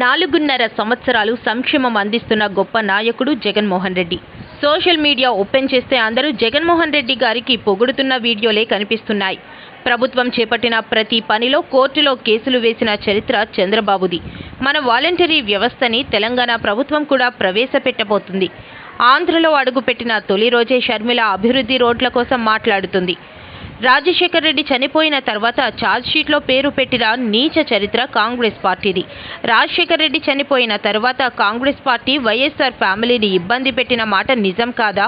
నాలుగున్నర సంవత్సరాలు సంక్షేమం అందిస్తున్న గొప్ప నాయకుడు Jaganmohan Reddy. Social media open చేస్తే అందరూ జగన్మోహన్ రెడ్డి గారికి పొగుడుతున్న వీడియోలే కనిపిస్తున్నాయి. ప్రభుత్వం చేపట్టిన ప్రతి పనిలో కోర్టులో కేసులు వేసిన చరిత్ర చంద్రబాబుది. మన వాలంటరీ వ్యవస్థని తెలంగాణ ప్రభుత్వం కూడా ప్రవేశపెట్టబోతుంది. ఆంధ్రలో అడుగుపెట్టిన తొలి రోజే షర్మిల అభివృద్ధి రోడ్ల కోసం మాట్లాడుతుంది. రాజశేఖర్ రెడ్డి చనిపోయిన తర్వాత ఛార్జ్షీట్లో పేరు పెట్టిన నీచ చరిత్ర కాంగ్రెస్ పార్టీది. రాజశేఖర్ రెడ్డి చనిపోయిన తర్వాత కాంగ్రెస్ పార్టీ వైఎస్ఆర్ ఫ్యామిలీని ఇబ్బంది పెట్టిన మాట నిజం కాదా?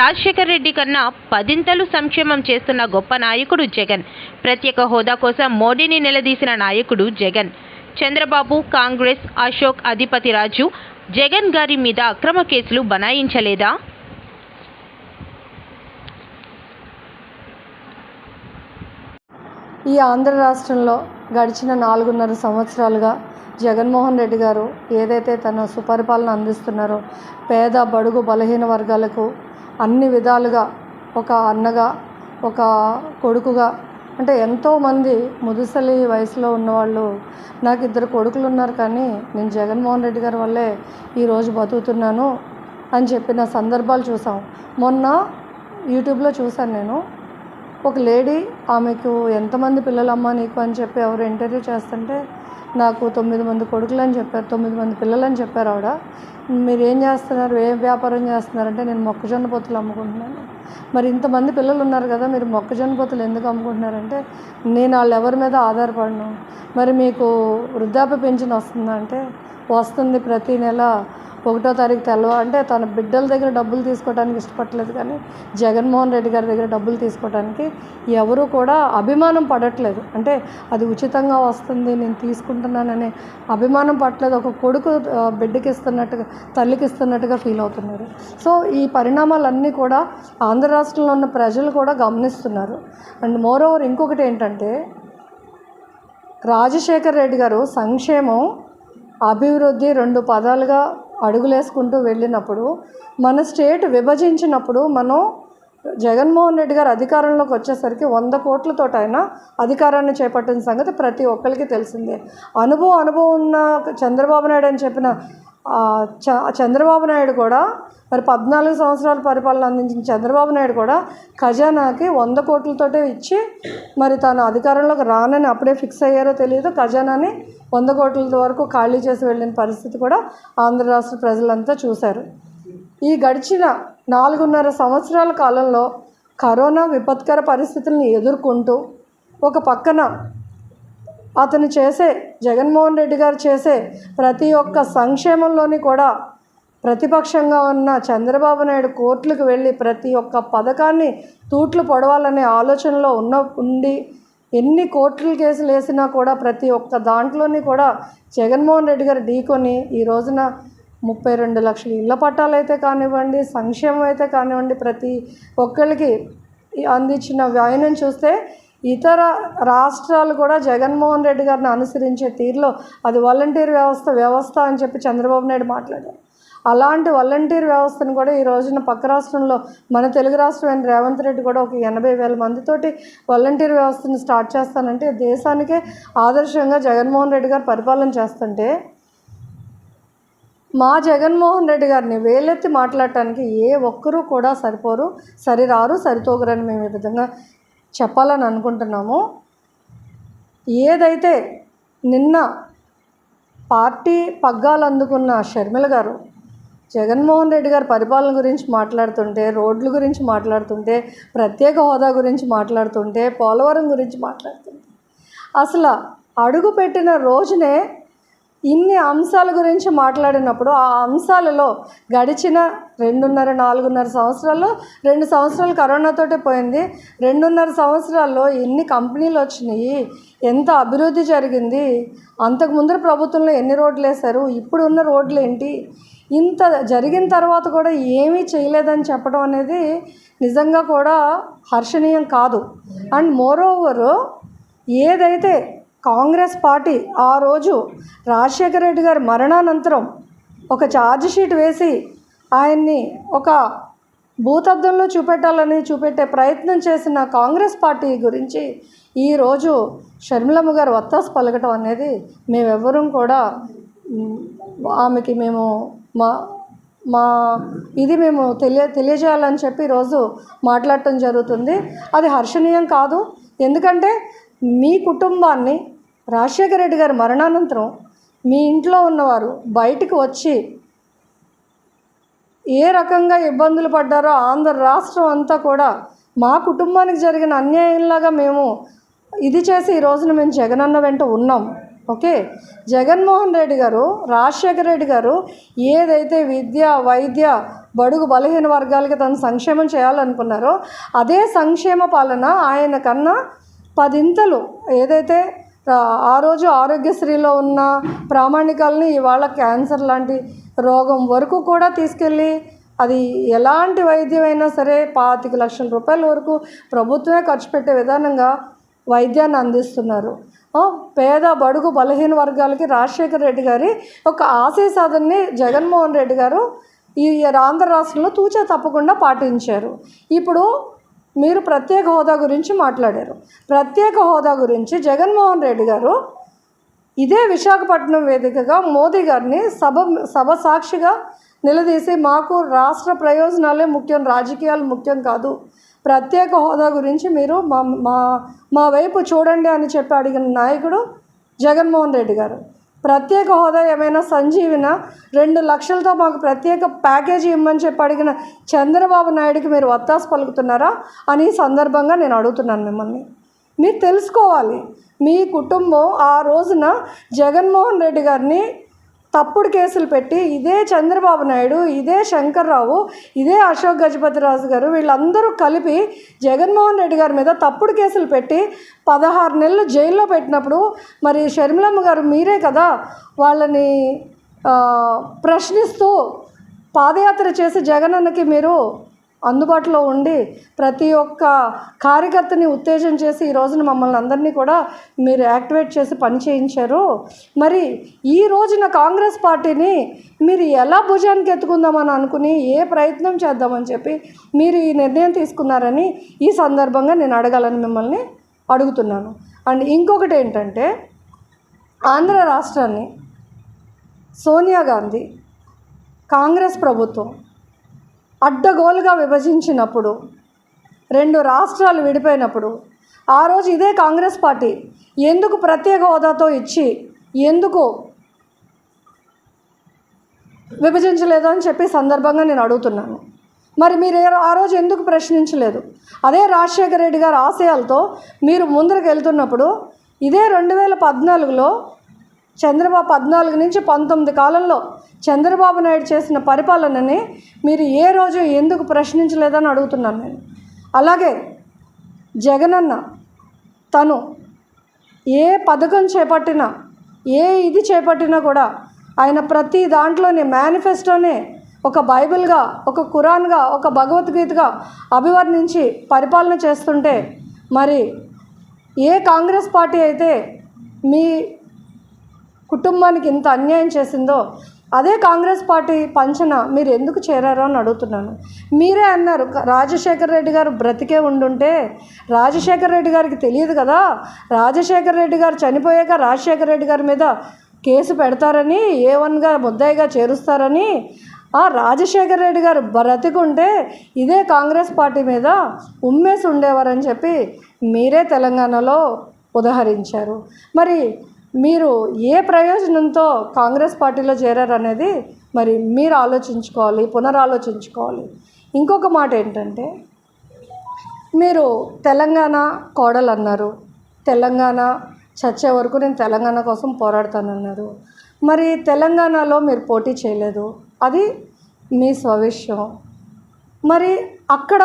రాజశేఖర్ రెడ్డి కన్నా పదింతలు సంక్షేమం చేస్తున్న గొప్ప నాయకుడు జగన్. ప్రత్యేక హోదా కోసం మోడీని నిలదీసిన నాయకుడు జగన్. చంద్రబాబు కాంగ్రెస్ అశోక్ అధిపతి రాజు జగన్ గారి మీద అక్రమ కేసులు బనాయించలేదా? ఈ ఆంధ్ర రాష్ట్రంలో గడిచిన నాలుగున్నర సంవత్సరాలుగా జగన్మోహన్ రెడ్డి గారు ఏదైతే తన సుపరిపాలన అందిస్తున్నారో పేద బడుగు బలహీన వర్గాలకు అన్ని విధాలుగా ఒక అన్నగా ఒక కొడుకుగా అంటే ఎంతోమంది ముదుసలి వయసులో ఉన్నవాళ్ళు నాకు ఇద్దరు కొడుకులు ఉన్నారు కానీ నేను జగన్మోహన్ రెడ్డి గారి వల్లే ఈరోజు బతుకుతున్నాను అని చెప్పిన సందర్భాలు చూసాం. మొన్న యూట్యూబ్లో చూశాను నేను. ఒక లేడీ ఆమెకు ఎంతమంది పిల్లలమ్మా నీకు అని చెప్పి ఎవరు ఇంటర్వ్యూ చేస్తుంటే నాకు తొమ్మిది మంది కొడుకులు అని చెప్పారు తొమ్మిది మంది పిల్లలు అని చెప్పారు ఆవిడ. మీరు ఏం చేస్తున్నారు? ఏ వ్యాపారం చేస్తున్నారంటే నేను మొక్కజొన్న పొత్తులు అమ్ముకుంటున్నాను. మరి ఇంతమంది పిల్లలు ఉన్నారు కదా మీరు మొక్కజొన్న పొత్తులు ఎందుకు అమ్ముకుంటున్నారంటే నేను వాళ్ళు ఎవరి మీద ఆధారపడను. మరి మీకు వృద్ధాప్య పెన్షన్ వస్తుందా అంటే వస్తుంది ప్రతి నెల ఒకటో తారీఖు తెల్లవ అంటే తన బిడ్డల దగ్గర డబ్బులు తీసుకోవడానికి ఇష్టపడలేదు కానీ జగన్మోహన్ రెడ్డి గారి దగ్గర డబ్బులు తీసుకోవడానికి ఎవరు కూడా అభిమానం పడట్లేదు. అంటే అది ఉచితంగా వస్తుంది నేను తీసుకుంటున్నాననే అభిమానం పడట్లేదు ఒక కొడుకు బిడ్డకి ఇస్తున్నట్టుగా తల్లికి ఇస్తున్నట్టుగా ఫీల్ అవుతున్నారు. సో ఈ పరిణామాలన్నీ కూడా ఆంధ్ర రాష్ట్రంలో ఉన్న ప్రజలు కూడా గమనిస్తున్నారు. అండ్ మోర్ ఓవర్ ఇంకొకటి ఏంటంటే రాజశేఖర్ రెడ్డి గారు సంక్షేమం అభివృద్ధి రెండు పదాలుగా అడుగులేసుకుంటూ వెళ్ళినప్పుడు మన స్టేట్ విభజించినప్పుడు మనం జగన్మోహన్ రెడ్డి గారు అధికారంలోకి వచ్చేసరికి వంద కోట్లతో అయినా అధికారాన్ని చేపట్టిన సంగతి ప్రతి ఒక్కరికి తెలిసిందే. అనుభవం అనుభవం ఉన్న చంద్రబాబు నాయుడు అని చెప్పిన చ చంద్రబాబు నాయుడు కూడా మరి పద్నాలుగు సంవత్సరాల పరిపాలన అందించిన చంద్రబాబు నాయుడు కూడా ఖజానాకి వంద కోట్లతోటే ఇచ్చి మరి తాను అధికారంలోకి రానని అప్పుడే ఫిక్స్ అయ్యారో తెలియదు ఖజానాని వంద కోట్ల వరకు ఖాళీ చేసి వెళ్ళిన పరిస్థితి కూడా ఆంధ్ర రాష్ట్ర ప్రజలంతా చూశారు. ఈ గడిచిన నాలుగున్నర సంవత్సరాల కాలంలో కరోనా విపత్కర పరిస్థితులను ఎదుర్కొంటూ ఒక పక్కన అతను చేసే జగన్మోహన్ రెడ్డి గారు చేసే ప్రతి ఒక్క సంక్షేమంలోని కూడా ప్రతిపక్షంగా ఉన్న చంద్రబాబు నాయుడు కోర్టులకు వెళ్ళి ప్రతి ఒక్క పథకాన్ని తూట్లు పొడవాలనే ఆలోచనలో ఉన్న ఉండి ఎన్ని కోర్టుల కేసులు వేసినా కూడా ప్రతి ఒక్క దాంట్లోని కూడా జగన్మోహన్ రెడ్డి గారు ఢీకొని ఈ రోజున ముప్పై రెండు లక్షల ఇళ్ళ పట్టాలు అయితే కానివ్వండి సంక్షేమం అయితే కానివ్వండి ప్రతి ఒక్కరికి అందించిన వ్యయనం చూస్తే ఇతర రాష్ట్రాలు కూడా జగన్మోహన్ రెడ్డి గారిని అనుసరించే తీరులో అది వాలంటీర్ వ్యవస్థ వ్యవస్థ అని చెప్పి చంద్రబాబు నాయుడు మాట్లాడారు. అలాంటి వాలంటీర్ వ్యవస్థను కూడా ఈ రోజున పక్క రాష్ట్రంలో మన తెలుగు రాష్ట్రమైన రేవంత్ రెడ్డి కూడా ఒక ఎనభై వేల మందితోటి వాలంటీర్ వ్యవస్థను స్టార్ట్ చేస్తానంటే దేశానికే ఆదర్శంగా జగన్మోహన్ రెడ్డి గారు పరిపాలన చేస్తుంటే మా జగన్మోహన్ రెడ్డి గారిని వేలెత్తి మాట్లాడటానికి ఏ ఒక్కరూ కూడా సరిపోరు సరిరారు సరితోగరని మేము ఈ విధంగా చెప్పాలని అనుకుంటున్నాము. ఏదైతే నిన్న పార్టీ పగ్గాలు అందుకున్న షర్మిల గారు జగన్మోహన్ రెడ్డి గారు పరిపాలన గురించి మాట్లాడుతుంటే రోడ్ల గురించి మాట్లాడుతుంటే ప్రత్యేక హోదా గురించి మాట్లాడుతుంటే పోలవరం గురించి మాట్లాడుతుంటే. అసలు అడుగు పెట్టిన రోజునే ఇన్ని అంశాల గురించి మాట్లాడినప్పుడు ఆ అంశాలలో గడిచిన రెండున్నర నాలుగున్నర సంవత్సరాల్లో రెండు సంవత్సరాలు కరోనాతోటే పోయింది. రెండున్నర సంవత్సరాల్లో ఎన్ని కంపెనీలు వచ్చినాయి? ఎంత అభివృద్ధి జరిగింది? అంతకు ముందర ప్రభుత్వంలో ఎన్ని రోడ్లు వేశారు? ఇప్పుడు ఉన్న రోడ్లు ఏంటి? ఇంత జరిగిన తర్వాత కూడా ఏమీ చేయలేదని చెప్పడం అనేది నిజంగా కూడా హర్షణీయం కాదు. అండ్ మోరోవర్ ఏదైతే కాంగ్రెస్ పార్టీ ఆ రోజు రాజశేఖర రెడ్డి గారి మరణానంతరం ఒక ఛార్జ్ షీట్ వేసి ఆయన్ని ఒక భూతద్దంలో చూపెట్టాలని చూపెట్టే ప్రయత్నం చేసిన కాంగ్రెస్ పార్టీ గురించి ఈరోజు షర్మిలమ్మ గారు వత్తాసు పలకటం అనేది మేమెవ్వరం కూడా ఆమెకి మేము మా మా ఇది మేము తెలియ తెలియజేయాలని చెప్పి ఈరోజు మాట్లాడటం జరుగుతుంది. అది హర్షణీయం కాదు. ఎందుకంటే మీ కుటుంబాన్ని రాజశేఖర రెడ్డి గారి మరణానంతరం మీ ఇంట్లో ఉన్నవారు బయటికి వచ్చి ఏ రకంగా ఇబ్బందులు పడ్డారో ఆంధ్ర రాష్ట్రం అంతా కూడా మా కుటుంబానికి జరిగిన అన్యాయంలాగా మేము ఇది చేసి ఈ రోజున మేము జగనన్న వెంట ఉన్నాం. ఓకే. జగన్మోహన్ రెడ్డి గారు రాజశేఖర రెడ్డి గారు ఏదైతే విద్య వైద్య బడుగు బలహీన వర్గాలకి తను సంక్షేమం చేయాలనుకున్నారో అదే సంక్షేమ పాలన ఆయన కన్నా పదింతలు ఏదైతే ఆ, రోజు ఆరోగ్యశ్రీలో ఉన్న ప్రామాణికాలని ఇవాళ క్యాన్సర్ లాంటి రోగం వరకు కూడా తీసుకెళ్ళి అది ఎలాంటి వైద్యమైనా సరే పాతిక లక్షల రూపాయల వరకు ప్రభుత్వమే ఖర్చు పెట్టే విధానంగా వైద్యాన్ని అందిస్తున్నారు. పేద బడుగు బలహీన వర్గాలకి రాజశేఖర రెడ్డి గారి ఒక ఆశయ సాధనని జగన్మోహన్ రెడ్డి గారు ఈ ఆంధ్ర రాష్ట్రంలో తూచా తప్పకుండా పాటించారు. ఇప్పుడు మీరు ప్రత్యేక హోదా గురించి మాట్లాడారు. ప్రత్యేక హోదా గురించి జగన్మోహన్ రెడ్డి గారు ఇదే విశాఖపట్నం వేదికగా మోదీ గారిని సభ సభ సాక్షిగా నిలదీసి మాకు రాష్ట్ర ప్రయోజనాలే ముఖ్యం రాజకీయాలు ముఖ్యం కాదు. ప్రత్యేక హోదా గురించి మీరు మా మా మా వైపు చూడండి అని చెప్పి అడిగిన నాయకుడు జగన్మోహన్ రెడ్డి గారు. ప్రత్యేక హోదా ఏమైనా సంజీవిన రెండు లక్షలతో మాకు ప్రత్యేక ప్యాకేజీ ఇమ్మని చెప్పి అడిగిన చంద్రబాబు నాయుడుకి మీరు వత్తాసు పలుకుతున్నారా అని సందర్భంగా నేను అడుగుతున్నాను మిమ్మల్ని. మీరు తెలుసుకోవాలి. మీ కుటుంబం ఆ రోజున జగన్మోహన్ రెడ్డి గారిని తప్పుడు కేసులు పెట్టి ఇదే చంద్రబాబు నాయుడు ఇదే శంకర్రావు ఇదే అశోక్ గజపతిరాజు గారు వీళ్ళందరూ కలిపి జగన్మోహన్ రెడ్డి గారి మీద తప్పుడు కేసులు పెట్టి పదహారు నెలలు జైల్లో పెట్టినప్పుడు మరి షర్మిలమ్మ గారు మీరే కదా వాళ్ళని ప్రశ్నిస్తూ పాదయాత్ర చేసి జగనన్నకి మీరు అందుబాటులో ఉండి ప్రతి ఒక్క కార్యకర్తని ఉత్తేజం చేసి ఈ రోజున మమ్మల్ని అందరినీ కూడా మీరు యాక్టివేట్ చేసి పని చేయించారు. మరి ఈ రోజున కాంగ్రెస్ పార్టీని మీరు ఎలా భుజానికి ఎత్తుకుందామని అనుకుని ఏ ప్రయత్నం చేద్దామని చెప్పి మీరు ఈ నిర్ణయం తీసుకున్నారని ఈ సందర్భంగా నేను అడగాలని మిమ్మల్ని అడుగుతున్నాను. అండ్ ఇంకొకటి ఏంటంటే ఆంధ్ర రాష్ట్రాన్ని సోనియా గాంధీ కాంగ్రెస్ ప్రభుత్వం అడ్డగోలుగా విభజించినప్పుడు రెండు రాష్ట్రాలు విడిపోయినప్పుడు ఆ రోజు ఇదే కాంగ్రెస్ పార్టీ ఎందుకు ప్రత్యేక హోదాతో ఇచ్చి ఎందుకు విభజించలేదు అని చెప్పి సందర్భంగా నేను అడుగుతున్నాను. మరి మీరు ఆ రోజు ఎందుకు ప్రశ్నించలేదు? అదే రాజశేఖర రెడ్డి గారి ఆశయాలతో మీరు ముందరకు వెళ్తున్నప్పుడు ఇదే రెండు వేల పద్నాలుగులో చంద్రబాబు పద్నాలుగు నుంచి పంతొమ్మిది కాలంలో చంద్రబాబు నాయుడు చేసిన పరిపాలనని మీరు ఏ రోజు ఎందుకు ప్రశ్నించలేదని అడుగుతున్నాను నేను. అలాగే జగనన్న తను ఏ పథకం చేపట్టినా ఏ ఇది చేపట్టినా కూడా ఆయన ప్రతి దాంట్లోనే మేనిఫెస్టోనే ఒక బైబిల్గా ఒక ఖురాన్గా ఒక భగవద్గీతగా అభివర్ణించి పరిపాలన చేస్తుంటే మరి ఏ కాంగ్రెస్ పార్టీ అయితే మీ కుటుంబానికి ఇంత అన్యాయం చేసిందో అదే కాంగ్రెస్ పార్టీ పంచన మీరు ఎందుకు చేరారో అని అడుగుతున్నాను. మీరే అన్నారు రాజశేఖర రెడ్డి గారు బ్రతికే ఉండుంటే రాజశేఖర రెడ్డి గారికి తెలియదు కదా. రాజశేఖర రెడ్డి గారు చనిపోయాక రాజశేఖర రెడ్డి గారి మీద కేసు పెడతారని ఏ వన్గా ముద్దాయిగా చేరుస్తారని ఆ రాజశేఖర రెడ్డి గారు బ్రతికుంటే ఇదే కాంగ్రెస్ పార్టీ మీద ఉమ్మేసి ఉండేవారని చెప్పి మీరే తెలంగాణలో ఉదహరించారు. మరి మీరు ఏ ప్రయోజనంతో కాంగ్రెస్ పార్టీలో చేరారనేది మరి మీరు ఆలోచించుకోవాలి పునరాలోచించుకోవాలి. ఇంకొక మాట ఏంటంటే మీరు తెలంగాణ కోడలు అన్నారు తెలంగాణ చచ్చే వరకు నేను తెలంగాణ కోసం పోరాడతానన్నారు. మరి తెలంగాణలో మీరు పోటీ చేయలేదు. అది మీ స్వవిషయం. మరి అక్కడ